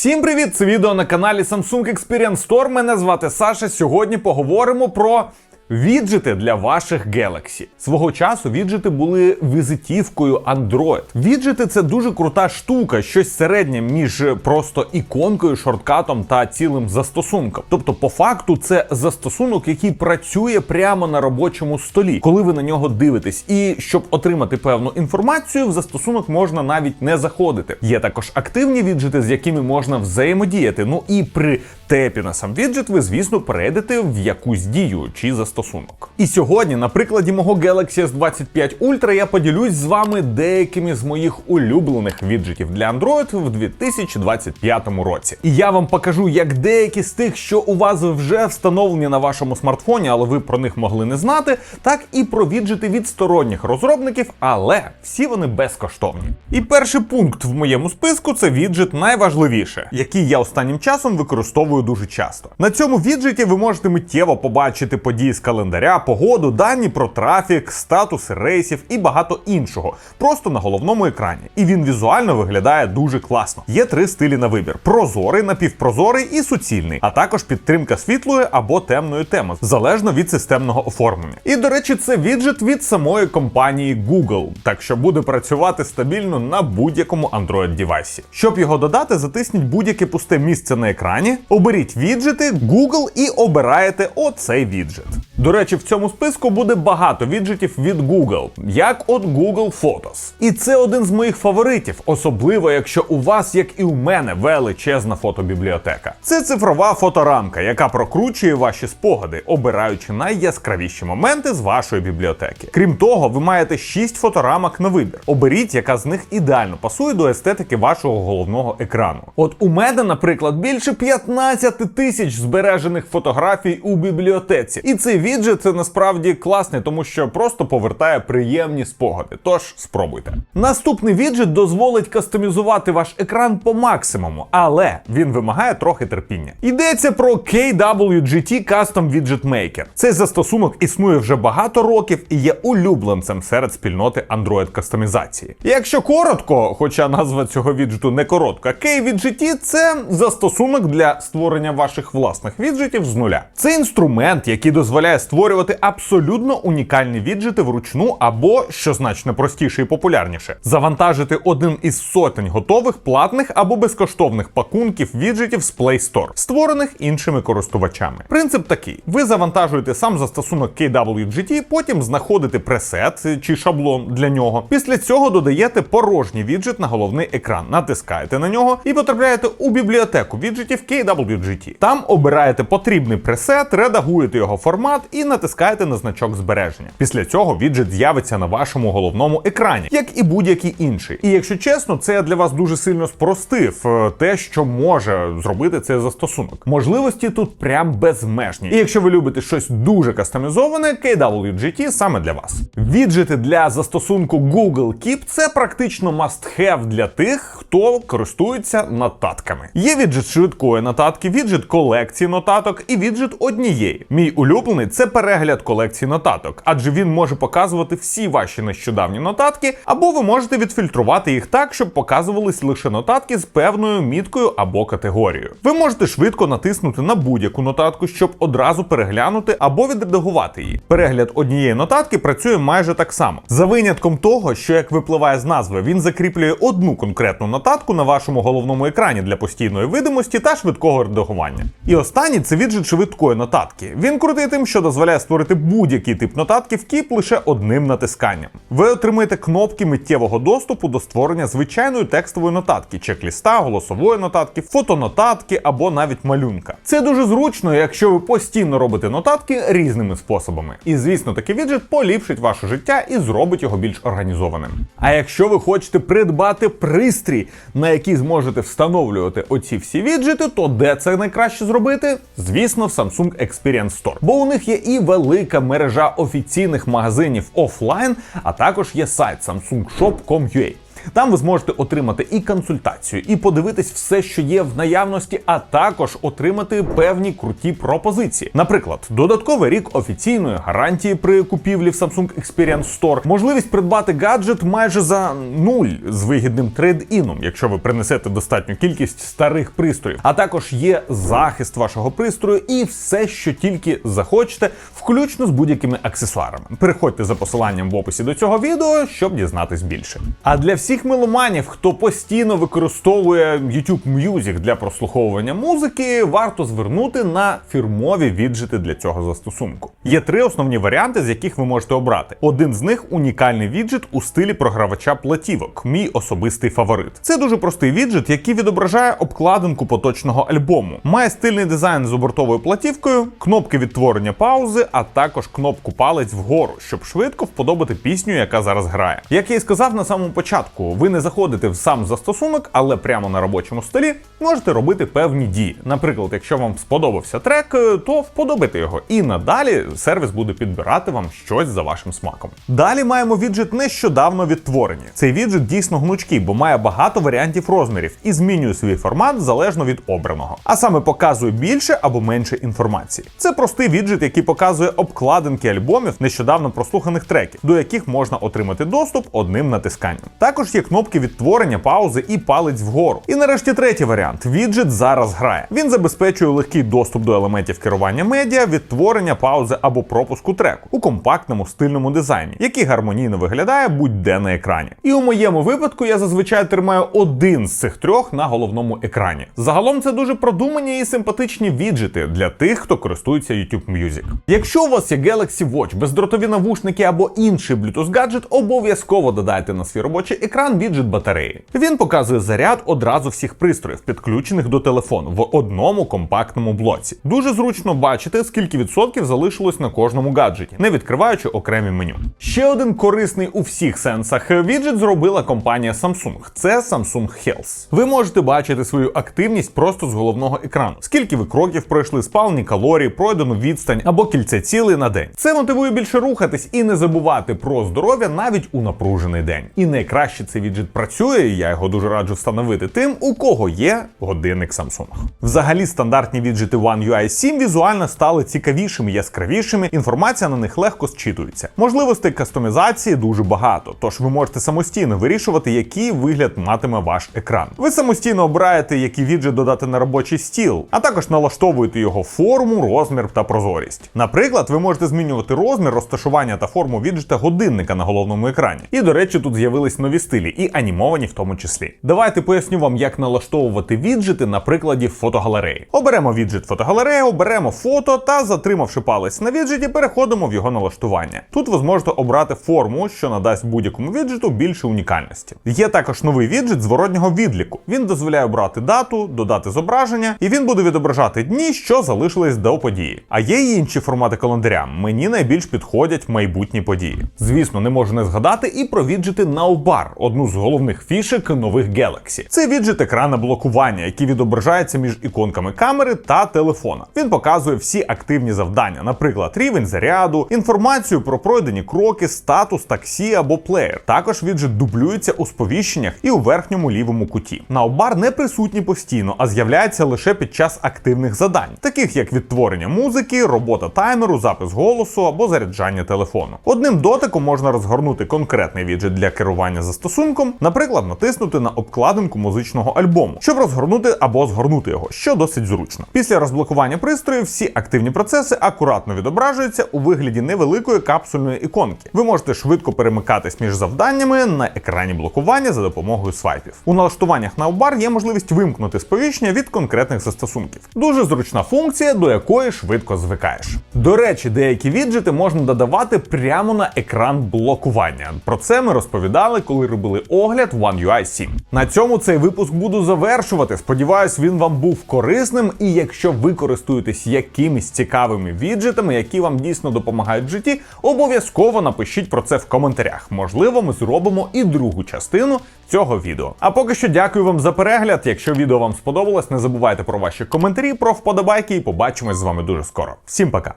Всім привіт! Це відео на каналі Samsung Experience Store. Мене звати Саша. Сьогодні поговоримо про. Віджити для ваших Galaxy. Свого часу віджити були візитівкою Android. Віджити це дуже крута штука, щось середнє між просто іконкою, шорткатом та цілим застосунком. Тобто, по факту, це застосунок, який працює прямо на робочому столі, коли ви на нього дивитесь. І щоб отримати певну інформацію, в застосунок можна навіть не заходити. Є також активні віджити, з якими можна взаємодіяти. Ну і при тепі на сам віджит ви, звісно, перейдете в якусь дію чи застосунок. І сьогодні, на прикладі мого Galaxy S25 Ultra, я поділюсь з вами деякими з моїх улюблених віджитів для Android в 2025 році. І я вам покажу, як деякі з тих, що у вас вже встановлені на вашому смартфоні, але ви про них могли не знати, так і про віджити від сторонніх розробників, але всі вони безкоштовні. І перший пункт в моєму списку це віджит найважливіше, який я останнім часом використовую дуже часто. На цьому віджиті ви можете миттєво побачити події з календаря, погоду, дані про трафік, статуси рейсів і багато іншого. Просто на головному екрані. І він візуально виглядає дуже класно. Є три стилі на вибір: прозорий, напівпрозорий і суцільний, а також підтримка світлої або темної теми, залежно від системного оформлення. І до речі, це віджит від самої компанії Google, так що буде працювати стабільно на будь-якому Android девайсі. Щоб його додати, затисніть будь-яке пусте місце на екрані, оберіть віджити, Google і обираєте оцей віджит. До речі, в цьому списку буде багато віджитів від Google, як от Google Photos. І це один з моїх фаворитів, особливо якщо у вас, як і у мене, величезна фотобібліотека. Це цифрова фоторамка, яка прокручує ваші спогади, обираючи найяскравіші моменти з вашої бібліотеки. Крім того, ви маєте 6 фоторамок на вибір. Оберіть, яка з них ідеально пасує до естетики вашого головного екрану. От у мене, наприклад, більше 15 тисяч збережених фотографій у бібліотеці. І цей віджит це насправді класний, тому що просто повертає приємні спогади. Тож спробуйте. Наступний віджит дозволить кастомізувати ваш екран по максимуму, але він вимагає трохи терпіння. Йдеться про KWGT Custom Widget Maker. Цей застосунок існує вже багато років і є улюбленцем серед спільноти Android кастомізації. Якщо коротко, хоча назва цього віджиту не коротка, KWGT – це застосунок для створення ваших власних віджитів з нуля. Це інструмент, який дозволяє створювати абсолютно унікальні віджити вручну або, що значно простіше і популярніше, завантажити один із сотень готових платних або безкоштовних пакунків віджитів з Play Store, створених іншими користувачами. Принцип такий: ви завантажуєте сам застосунок KWGT, потім знаходите пресет чи шаблон для нього. Після цього додаєте порожній віджит на головний екран, натискаєте на нього і потрапляєте у бібліотеку віджитів KWGT. Там обираєте потрібний пресет, редагуєте його формат і натискаєте на значок збереження. Після цього віджит з'явиться на вашому головному екрані, як і будь-який інший. І якщо чесно, це я для вас дуже сильно спростив е, те, що може зробити цей застосунок. Можливості тут прям безмежні. І якщо ви любите щось дуже кастомізоване, KWGT саме для вас. Віджити для застосунку Google Keep це практично must-have для тих, хто користується нотатками. Є віджит швидкої нотатки, віджит колекції нотаток і віджит однієї. Мій улюблений це перегляд колекції нотаток, адже він може показувати всі ваші нещодавні нотатки, або ви можете відфільтрувати їх так, щоб показувались лише нотатки з певною міткою або категорією. Ви можете швидко натиснути на будь-яку нотатку, щоб одразу переглянути або відредагувати її. Перегляд однієї нотатки працює майже так само, за винятком того, що як випливає з назви, він закріплює одну конкретну нотатку на вашому головному екрані для постійної видимості та швидкого редагування. І останній це віджит швидкої нотатки. Він крутий тим, що дозволяє створити будь-який тип нотатки в кіп лише одним натисканням. Ви отримаєте кнопки миттєвого доступу до створення звичайної текстової нотатки, чек-ліста, голосової нотатки, фотонотатки або навіть малюнка. Це дуже зручно, якщо ви постійно робите нотатки різними способами. І звісно, такий віджит поліпшить ваше життя і зробить його більш організованим. А якщо ви хочете придбати пристрій, на який зможете встановлювати оці всі віджити, то де це найкраще зробити? Звісно, в Samsung Experience Store. Бо у них є і велика мережа офіційних магазинів офлайн, а також є сайт samsungshop.com.ua. Там ви зможете отримати і консультацію, і подивитись все, що є в наявності, а також отримати певні круті пропозиції. Наприклад, додатковий рік офіційної гарантії при купівлі в Samsung Experience Store, можливість придбати гаджет майже за нуль з вигідним трейд-іном, якщо ви принесете достатню кількість старих пристроїв. А також є захист вашого пристрою і все, що тільки захочете, включно з будь-якими аксесуарами. Переходьте за посиланням в описі до цього відео, щоб дізнатись більше. А для всіх меломанів, хто постійно використовує YouTube Music для прослуховування музики, варто звернути на фірмові віджити для цього застосунку. Є три основні варіанти, з яких ви можете обрати. Один з них унікальний віджит у стилі програвача платівок, мій особистий фаворит. Це дуже простий віджит, який відображає обкладинку поточного альбому. Має стильний дизайн з обортовою платівкою, кнопки відтворення паузи, а також кнопку палець вгору, щоб швидко вподобати пісню, яка зараз грає. Як я і сказав на самому початку, ви не заходите в сам застосунок, але прямо на робочому столі можете робити певні дії. Наприклад, якщо вам сподобався трек, е, то вподобайте його, і надалі сервіс буде підбирати вам щось за вашим смаком. Далі маємо віджит нещодавно відтворені. Цей віджит дійсно гнучкий, бо має багато варіантів розмірів і змінює свій формат залежно від обраного. А саме показує більше або менше інформації. Це простий віджит, який показує обкладинки альбомів нещодавно прослуханих треків, до яких можна отримати доступ одним натисканням. Також є кнопки відтворення, паузи і палець вгору. І нарешті третій варіант: віджит зараз грає. Він забезпечує легкий доступ до елементів керування медіа, відтворення паузи або пропуску треку у компактному стильному дизайні, який гармонійно виглядає будь-де на екрані. І у моєму випадку я зазвичай тримаю один з цих трьох на головному екрані. Загалом це дуже продумані і симпатичні віджити для тих, хто користується YouTube Music. Якщо у вас є Galaxy Watch, бездротові навушники або інший Bluetooth гаджет, обов'язково додайте на свій робочий екран віджит батареї. Він показує заряд одразу всіх пристроїв, підключених до телефону в одному компактному блоці. Дуже зручно бачити, скільки відсотків залишилось на кожному гаджеті, не відкриваючи окремі меню. Ще один корисний у всіх сенсах віджит зробила компанія Samsung. Це Samsung Health. Ви можете бачити свою активність просто з головного екрану. Скільки ви кроків пройшли, спалені калорії, пройдену відстань або кільце цілий на день. Це мотивує більше рухатись і не забувати про здоров'я навіть у напружений день. І найкраще цей віджит працює, і я його дуже раджу встановити тим, у кого є годинник Samsung. Взагалі, стандартні віджити One UI 7 візуально стали цікавішими, яскравішими. Інформація на них легко зчитується. Можливостей кастомізації дуже багато, тож ви можете самостійно вирішувати, який вигляд матиме ваш екран. Ви самостійно обираєте, який віджит додати на робочий стіл, а також налаштовуєте його форму, розмір та прозорість. Наприклад, ви можете змінювати розмір, розташування та форму віджита годинника на головному екрані. І, до речі, тут з'явились нові стилі, і анімовані в тому числі. Давайте поясню вам, як налаштовувати віджити на прикладі фотогалереї. Оберемо віджит фотогалерея, оберемо фото та, затримавши палець на віджиті, переходимо в його налаштування. Тут ви зможете обрати форму, що надасть будь-якому віджиту більше унікальності. Є також новий віджит зворотнього відліку. Він дозволяє обрати дату, додати зображення, і він буде відображати дні, що залишились до події. А є й інші формати календаря. Мені найбільш підходять майбутні події. Звісно, не можу не згадати і про віджити Nowbar, одну з головних фішек нових Galaxy. Це віджит екрана блокування, який відображається між іконками камери та телефона. Він показує всі активні завдання, наприклад, рівень заряду, інформацію про пройдені кроки, статус таксі або плеєр. Також віджит дублюється у сповіщеннях і у верхньому лівому куті. Nowbar не присутній постійно, а з'являється лише під час активних завдань, таких як відтворення музики, робота таймеру, запис голосу або заряджання телефону. Одним дотиком можна розгорнути конкретний віджит для керування застосунком, наприклад, натиснути на обкладинку музичного альбому, щоб розгорнути або згорнути його, що досить зручно. Після розблокування пристрою всі активні процеси акуратно відображуються у вигляді невеликої капсульної іконки. Ви можете швидко перемикатись між завданнями на екрані блокування за допомогою свайпів. У налаштуваннях на бар є можливість вимкнути сповіщення від конкретних застосунків. Дуже зручна функція, до якої швидко звикаєш. До речі, деякі віджити можна додавати прямо на екран блокування. Про це ми розповідали, коли робили огляд One UI 7. На цьому цей випуск буду завершувати. Сподіваюсь, він вам був корисним. І якщо ви користуєтесь якимись цікавими віджитами, які вам дійсно допомагають в житті, обов'язково напишіть про це в коментарях. Можливо, ми зробимо і другу частину цього відео. А поки що дякую вам за перегляд. Якщо відео вам сподобалось, не забувайте про ваші коментарі, про вподобайки і побачимось з вами дуже скоро. Всім пока!